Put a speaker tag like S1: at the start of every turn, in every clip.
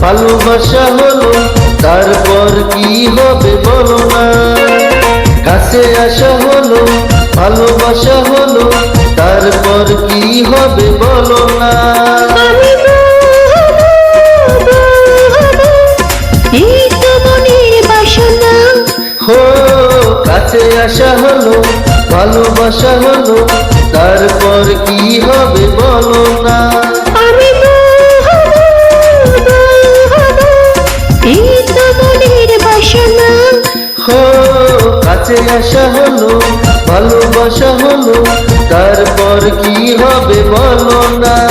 S1: ভালোবাসা হলো তারপর কি হবে বলো না? কাছে আসা হলো ভালোবাসা হলো তারপর কি হবে বলো না? হো কাছে আসা হলো ভালোবাসা হলো তারপর কি হবে বলো না? ভালোবাসা হলো তারপর কি হবে বলো না?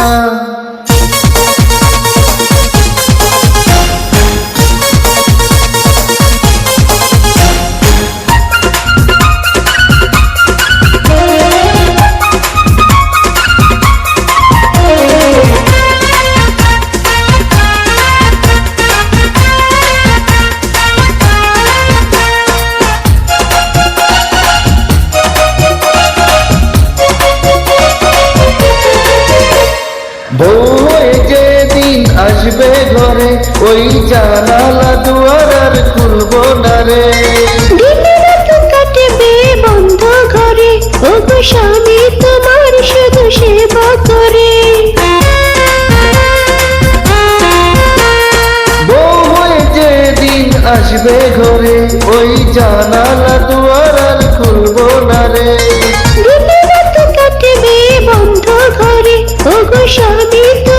S1: বউ হয়ে যেদিন আসবে ঘরে ওই জানালা দুয়ার আর খুলবো না রে।
S2: বন্ধ ঘরে ও স্বামী তোমার শুধু সেবা করে।
S1: আসবে ঘরে ওই জানালা
S2: me.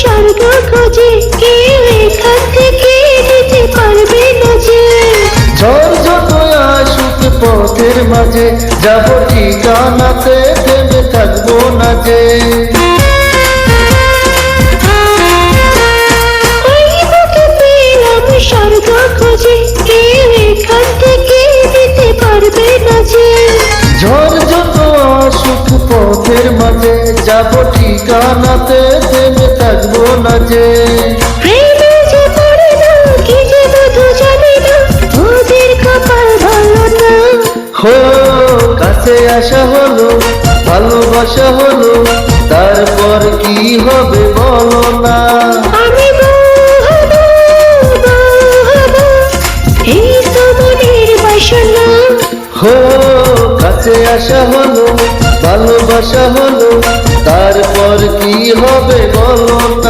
S2: স্বর্গ খোঁজে কেউ এখান থেকে যেতে পারবে না যে?
S1: ঝড় যত আসুক পথের মাঝে যাব ঠিকানাতে থেমে থাকব না যে।
S2: ওই বুকে পেলাম স্বর্গ খোঁজে কেউ এখান থেকে যেতে পারবে না যে?
S1: ঝড় যত আসুক পথের মাঝে যাব ঠিকানাতে থেমে থাকব না যে। হো কাছে আসা হলো ভালোবাসা হলো তারপর কি হবে বলো না।
S2: আমি বউ হব, বউ হব, এই তো মনের বাসনা।
S1: হো কাছে আসা হলো ভালোবাসা হলো তারপর কি হবে বলো